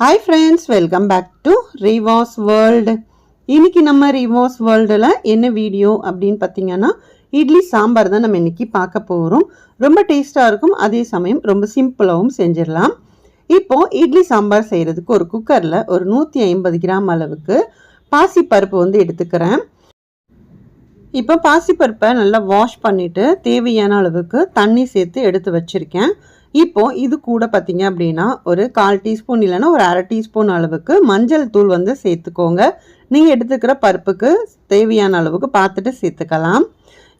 Hi friends welcome back to Rivas world இன்றைக்கி நம்ம ரிவாஸ் வேர்ல்டில் என்ன வீடியோ அப்படின்னு பார்த்தீங்கன்னா இட்லி சாம்பார் தான் நம்ம இன்றைக்கி பார்க்க போகிறோம் ரொம்ப டேஸ்ட்டாக இருக்கும். அதே சமயம் ரொம்ப சிம்பிளாகவும் செஞ்சிடலாம். இப்போது இட்லி சாம்பார் செய்கிறதுக்கு ஒரு குக்கரில் ஒரு நூற்றி ஐம்பது கிராம் அளவுக்கு பாசிப்பருப்பு வந்து எடுத்துக்கிறேன். இப்போ பாசிப்பருப்பை நல்லா வாஷ் பண்ணிவிட்டு தேவையான அளவுக்கு தண்ணி சேர்த்து எடுத்து வச்சுருக்கேன். இப்போ இது கூட பார்த்தீங்க அப்படின்னா ஒரு கால் டீஸ்பூன் இல்லைன்னா ஒரு அரை டீஸ்பூன் அளவுக்கு மஞ்சள் தூள் வந்து சேர்த்துக்கோங்க. நீங்கள் எடுத்துக்கிற பருப்புக்கு தேவையான அளவுக்கு பார்த்துட்டு சேர்த்துக்கலாம்.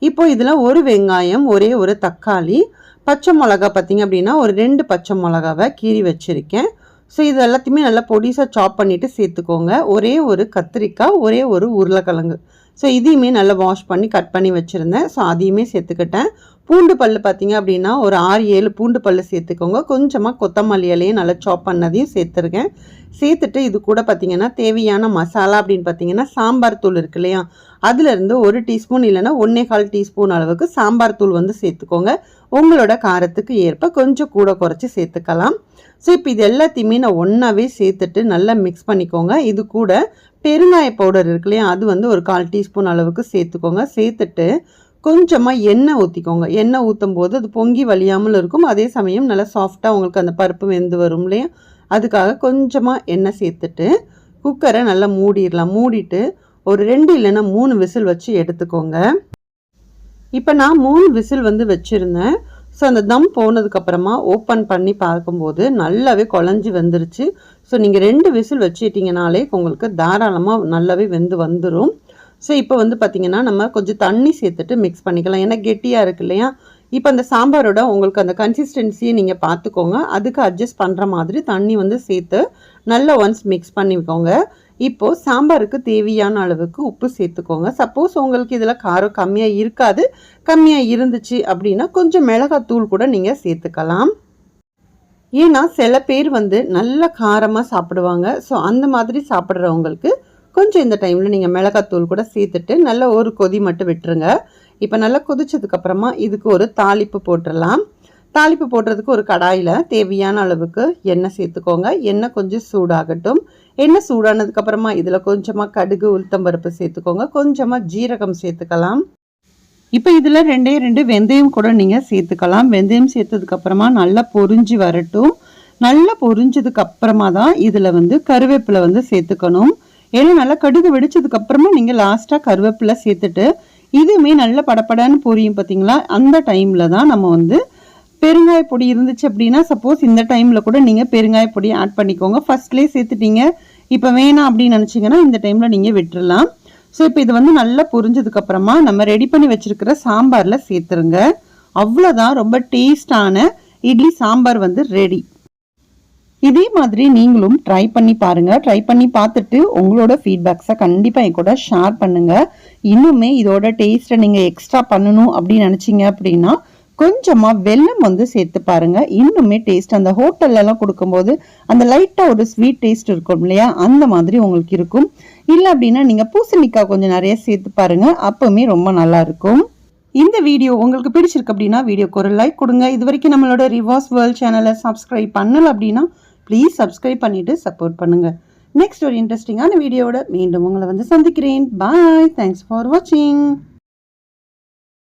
இப்போ இதில் ஒரு வெங்காயம் ஒரே ஒரு தக்காளி பச்சை மிளகா பார்த்தீங்க அப்படின்னா ஒரு ரெண்டு பச்சை மிளகாவை கீறி வச்சுருக்கேன். ஸோ இது எல்லாத்தையுமே நல்லா பொடிசாக சாப் பண்ணிவிட்டு சேர்த்துக்கோங்க. ஒரே ஒரு கத்திரிக்காய் ஒரே ஒரு உருளைக்கிழங்கு. ஸோ இதையுமே நல்லா வாஷ் பண்ணி கட் பண்ணி வச்சுருந்தேன். ஸோ அதையுமே சேர்த்துக்கிட்டேன். பூண்டு பல் பார்த்தீங்க அப்படின்னா ஒரு ஆறு ஏழு பூண்டு பல் சேர்த்துக்கோங்க. கொஞ்சமாக கொத்தமல்லி இலையும் நல்லா சாப் பண்ணதையும் சேர்த்துருக்கேன். சேர்த்துட்டு இது கூட பார்த்தீங்கன்னா தேவையான மசாலா அப்படின்னு பார்த்தீங்கன்னா சாம்பார் தூள் இருக்கு இல்லையா? அதுலேருந்து ஒரு டீஸ்பூன் இல்லைன்னா ஒன்றே கால் டீஸ்பூன் அளவுக்கு சாம்பார் தூள் வந்து சேர்த்துக்கோங்க. உங்களோட காரத்துக்கு ஏற்ப கொஞ்சம் கூட குறைச்சி சேர்த்துக்கலாம். ஸோ இப்போ இது எல்லாத்தையுமே நான் ஒன்றாவே சேர்த்துட்டு நல்லா மிக்ஸ் பண்ணிக்கோங்க. இது கூட பெருங்காய பவுடர் இருக்கு இல்லையா? அது வந்து ஒரு கால் டீஸ்பூன் அளவுக்கு சேர்த்துக்கோங்க. சேர்த்துட்டு கொஞ்சமாக எண்ணெய் ஊற்றிக்கோங்க எண்ணெய் ஊற்றும் போது அது பொங்கி வலியாமல் இருக்கும். அதே சமயம் நல்லா சாஃப்டாக உங்களுக்கு அந்த பருப்பு வெந்து வரும் இல்லையா? அதுக்காக கொஞ்சமாக எண்ணெய் சேர்த்துட்டு குக்கரை நல்லா மூடிடலாம். மூடிட்டு ஒரு ரெண்டு இல்லைன்னா மூணு விசில் வச்சு எடுத்துக்கோங்க. இப்போ நான் மூணு விசில் வந்து வச்சுருந்தேன். ஸோ அந்த தம் போனதுக்கப்புறமா ஓப்பன் பண்ணி பார்க்கும்போது நல்லாவே குழஞ்சி வந்துருச்சு. ஸோ நீங்கள் ரெண்டு விசில் வச்சுட்டிங்கனாலே உங்களுக்கு தாராளமாக நல்லாவே வெந்து வந்துடும் ஸோ இப்போ வந்து பார்த்திங்கன்னா நம்ம கொஞ்சம் தண்ணி சேர்த்துட்டு மிக்ஸ் பண்ணிக்கலாம். ஏன்னா கெட்டியாக இருக்கு இல்லையா? இப்போ அந்த சாம்பாரோட உங்களுக்கு அந்த கன்சிஸ்டன்சியை நீங்கள் பார்த்துக்கோங்க அதுக்கு அட்ஜஸ்ட் பண்ணுற மாதிரி தண்ணி வந்து சேர்த்து நல்லா ஒன்ஸ் மிக்ஸ் பண்ணிக்கோங்க. இப்போது சாம்பாருக்கு தேவையான அளவுக்கு உப்பு சேர்த்துக்கோங்க. சப்போஸ் உங்களுக்கு இதில் காரம் கம்மியாக இருக்காது. கம்மியாக இருந்துச்சு அப்படின்னா கொஞ்சம் மிளகாத்தூள் கூட நீங்கள் சேர்த்துக்கலாம். ஏன்னா சில பேர் வந்து நல்ல காரமாக சாப்பிடுவாங்க. ஸோ அந்த மாதிரி சாப்பிட்றவங்களுக்கு கொஞ்சம் இந்த டைமில் நீங்கள் மிளகாத்தூள் கூட சேர்த்துட்டு நல்லா ஒரு கொதி மட்டும் விட்டுருங்க. இப்போ நல்லா கொதிச்சதுக்கப்புறமா இதுக்கு ஒரு தாளிப்பு போட்டுடலாம் தாளிப்பு போடுறதுக்கு ஒரு கடாயில் தேவையான அளவுக்கு எண்ணெய் சேர்த்துக்கோங்க. எண்ணெய் கொஞ்சம் சூடாகட்டும். எண்ணெய் சூடானதுக்கப்புறமா இதில் கொஞ்சமாக கடுகு உளுத்தம்பருப்பு சேர்த்துக்கோங்க. கொஞ்சமாக ஜீரகம் சேர்த்துக்கலாம். இப்போ இதில் ரெண்டே ரெண்டு வெந்தயம் கூட நீங்கள் சேர்த்துக்கலாம். வெந்தயம் சேர்த்ததுக்கப்புறமா நல்லா பொறிஞ்சு வரட்டும். நல்லா பொறிஞ்சதுக்கு அப்புறமா தான் இதில் வந்து கருவேப்பிலை வந்து சேர்த்துக்கணும். ஏன்னா நல்லா கடுகு வெடிச்சதுக்கப்புறமா நீங்கள் லாஸ்ட்டாக கருவேப்பிலை சேர்த்துட்டு இதுவுமே நல்ல படப்படன்னு பொரியும் பார்த்தீங்களா அந்த டைமில் தான் நம்ம வந்து பெருங்காய பொடி இருந்துச்சு அப்படின்னா சப்போஸ் இந்த டைமில் கூட நீங்கள் பெருங்காய பொடி ஆட் பண்ணிக்கோங்க. ஃபர்ஸ்ட்லேயே சேர்த்துட்டீங்க. இப்போ வேணாம் அப்படின்னு நினச்சிங்கன்னா இந்த டைமில் நீங்கள் விட்டுடலாம் ஸோ இப்போ இது வந்து நல்லா புரிஞ்சதுக்கப்புறமா நம்ம ரெடி பண்ணி வச்சுருக்கிற சாம்பாரில் சேர்த்துருங்க. அவ்வளோதான் ரொம்ப டேஸ்டான இட்லி சாம்பார் வந்து ரெடி இதே மாதிரி நீங்களும் ட்ரை பண்ணி பாருங்கள் ட்ரை பண்ணி பார்த்துட்டு உங்களோட ஃபீட்பேக்ஸை கண்டிப்பாக என் கூட ஷேர் பண்ணுங்கள் இன்னுமே இதோட டேஸ்ட்டை நீங்கள் எக்ஸ்ட்ரா பண்ணணும் அப்படின்னு நினச்சிங்க அப்படின்னா கொஞ்சமாக வெல்லம் வந்து சேர்த்து பாருங்க. இன்னுமே டேஸ்ட் அந்த ஹோட்டல்லலாம் கொடுக்கும்போது அந்த லைட்டாக ஒரு ஸ்வீட் டேஸ்ட் இருக்கும் இல்லையா? அந்த மாதிரி உங்களுக்கு இருக்கும். இல்லை அப்படின்னா நீங்கள் பூசணிக்காய் கொஞ்சம் நிறைய சேர்த்து பாருங்க. அப்பவுமே ரொம்ப நல்லா இருக்கும். இந்த வீடியோ உங்களுக்கு பிடிச்சிருக்கு அப்படின்னா வீடியோக்கு ஒரு லைக் கொடுங்க. இது வரைக்கும் நம்மளோட ரிவார்ஸ் வேர்ல்ட் சேனலை சப்ஸ்கிரைப் பண்ணலை அப்படின்னா ப்ளீஸ் சப்ஸ்கிரைப் பண்ணிவிட்டு சப்போர்ட் பண்ணுங்கள் நெக்ஸ்ட் ஒரு இன்ட்ரெஸ்டிங்கான வீடியோவோட மீண்டும் உங்களை வந்து சந்திக்கிறேன். பாய் தேங்க்ஸ் ஃபார் வாட்சிங்